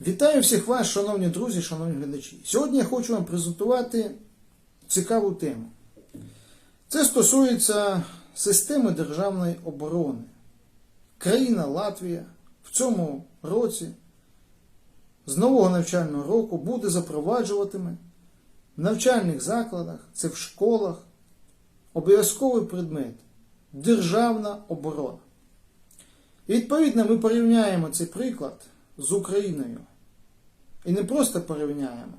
Вітаю всіх вас, шановні друзі, шановні глядачі. Сьогодні я хочу вам презентувати цікаву тему. Це стосується системи державної оборони. Країна Латвія в цьому році з нового навчального року буде запроваджуватиме в навчальних закладах, це в школах, обов'язковий предмет державна оборона. І відповідно ми порівняємо цей приклад з Україною. І не просто порівняємо,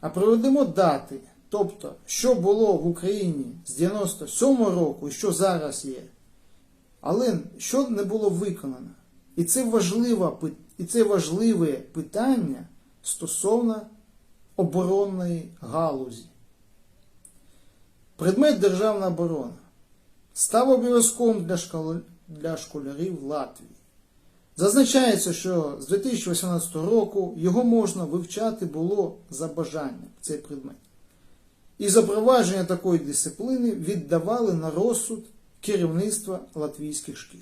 а проведемо дати. Тобто, що було в Україні з 97-го року і що зараз є. Але що не було виконано. І це важливе, і це важливе питання стосовно оборонної галузі. Предмет державна оборона став школ... для школярів Латвії. Зазначається, що з 2018 року його можна вивчати було за бажанням цей предмет. І запровадження такої дисципліни віддавали на розсуд керівництва латвійських шкіл.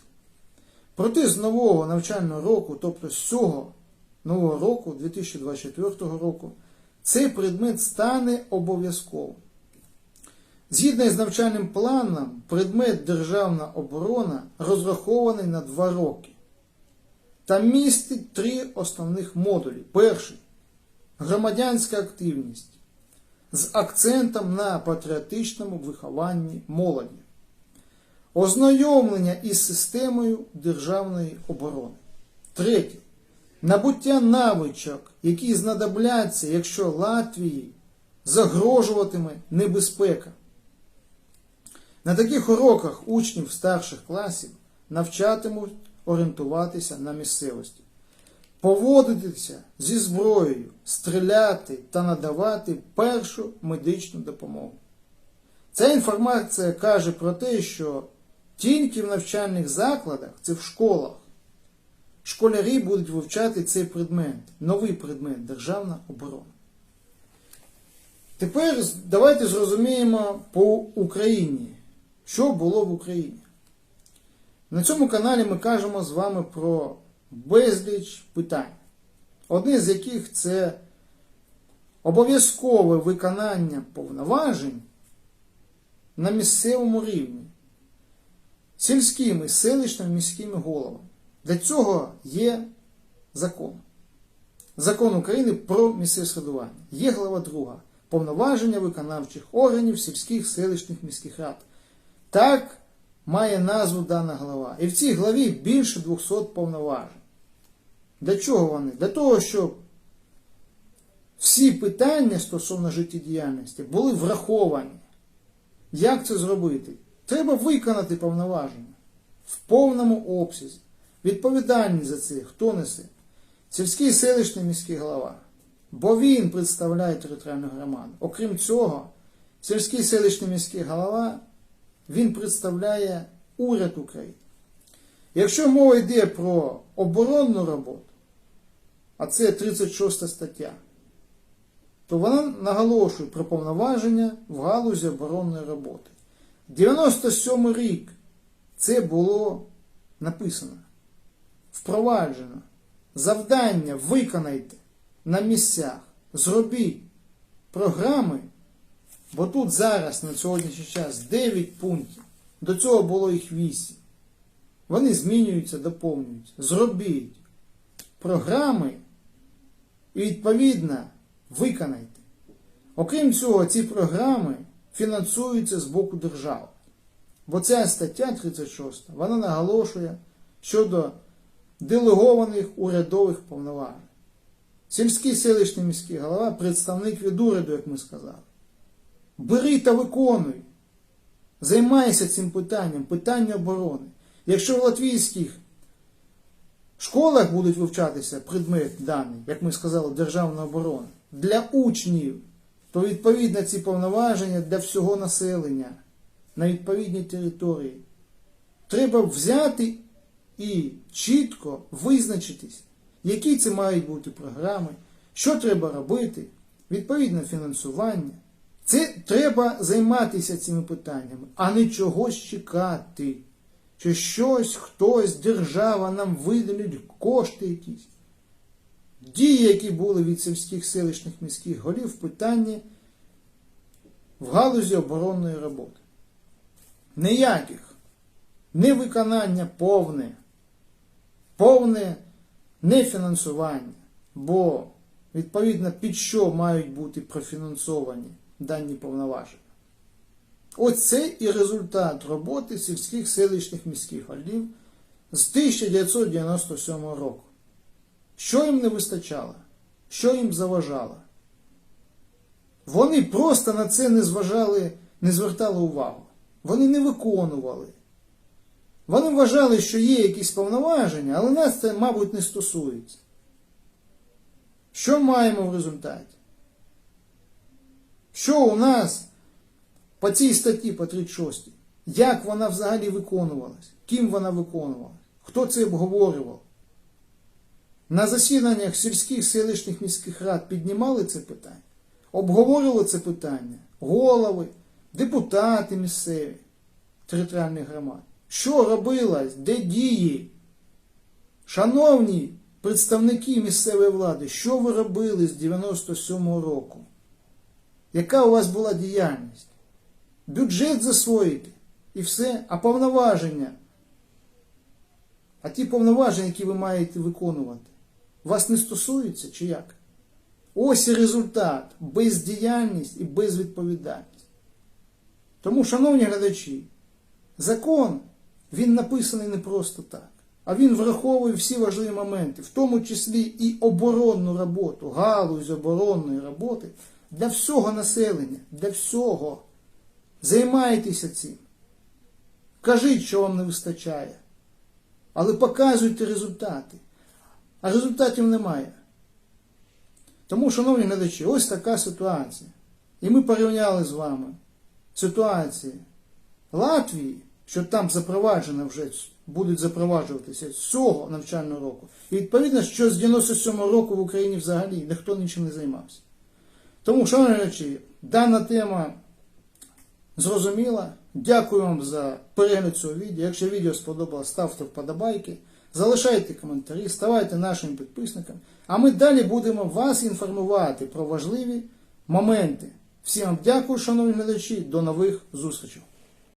Проте з нового навчального року, тобто з цього нового року, 2024 року, цей предмет стане обов'язковим. Згідно з навчальним планом, предмет державна оборона розрахований на два роки та містить три основних модулі. Перший громадянська активність з акцентом на патріотичному вихованні молоді, ознайомлення із системою державної оборони. Третє. Набуття навичок, які знадобляться, якщо Латвії загрожуватиме небезпека. На таких уроках учнів старших класів навчатимуть орієнтуватися на місцевості, поводитися зі зброєю, стріляти та надавати першу медичну допомогу. Ця інформація каже про те, що тільки в навчальних закладах, це в школах, школярі будуть вивчати цей предмет, новий предмет державна оборона. Тепер давайте зрозуміємо по Україні, що було в Україні. На цьому каналі ми кажемо з вами про безліч питань. Одне з яких це обов'язкове виконання повноважень на місцевому рівні сільськими, селищними міськими головами. Для цього є закон. Закон України про місцеве самоврядування. Є глава 2. Повноваження виконавчих органів сільських селищних міських рад. Так має назву дана глава. І в цій главі більше 200 повноважень. Для чого вони? Для того, щоб всі питання стосовно життєдіяльності були враховані. Як це зробити? Треба виконати повноваження в повному обсязі. Відповідальність за це хто несе? Сільський селищний міський голова. Бо він представляє територіальну громаду. Окрім цього, сільський селищний міський голова він представляє уряд України. Якщо мова йде про оборонну роботу, а це 36 стаття, то вона наголошує про повноваження в галузі оборонної роботи. 97 рік це було написано, впроваджено. Завдання виконайте на місцях, зробіть програми. Бо тут зараз на сьогоднішній час 9 пунктів. До цього було їх 8. Вони змінюються, доповнюються. Зробіть програми і відповідно виконайте. Окрім цього, ці програми фінансуються з боку держави. Бо ця стаття 36 вона наголошує щодо делегованих урядових повноважень. Сільський селищний міський голова представник від уряду, як ми сказали. Бери та виконуй. Займайся цим питанням, питання оборони. Якщо в латвійських школах будуть вивчатися предмет даний, як ми сказали, державна оборона, для учнів, то відповідно ці повноваження для всього населення на відповідній території. Треба взяти і чітко визначитись, які це мають бути програми, що треба робити, відповідне фінансування. Це треба займатися цими питаннями, а не чогось чекати. Чи щось, хтось, держава нам виділить кошти якісь. дії, які були від сільських селищних міських голів в питанні в галузі оборонної роботи. Ніяких невиконання повне, повне нефінансування, бо відповідно під що мають бути профінансовані дані повноваження. Оце і результат роботи сільських селищних міських голів з 1997 року. Що їм не вистачало? Що їм заважало? Вони просто на це не зважали, не звертали увагу. Вони не виконували. Вони вважали, що є якісь повноваження, але нас це, мабуть, не стосується. Що маємо в результаті? Що у нас по цій статті, по 36, як вона взагалі виконувалась? Ким вона виконувалась? Хто це обговорював? На засіданнях сільських селищних міських рад піднімали це питання, обговорювали це питання голови, депутати місцеві територіальних громад. Що робилось? Де дії? Шановні представники місцевої влади, що ви робили з 97-го року? Яка у вас була діяльність? Бюджет засвоїти і все, а повноваження. А ті повноваження, які ви маєте виконувати, вас не стосуються чи як? Ось і результат бездіяльність і безвідповідальність. Тому, шановні глядачі, закон він написаний не просто так, а він враховує всі важливі моменти, в тому числі і оборонну роботу, галузь оборонної роботи для всього населення, для всього. Займайтеся цим. Кажіть, що вам не вистачає. Але показуйте результати. А результатів немає. Тому, шановні глядачі, ось така ситуація. І ми порівняли з вами ситуації Латвії, що там запроваджено вже будуть запроваджуватися з цього навчального року. І відповідно, що з 97-го року в Україні взагалі ніхто нічим не займався. Тому, шановні речі, дана тема зрозуміла. Дякую вам за перегляд цього відео. Якщо відео сподобалось, ставте вподобайки, залишайте коментарі, ставайте нашим підписником. А ми далі будемо вас інформувати про важливі моменти. Всім вам дякую, шановні глядачі, до нових зустрічей.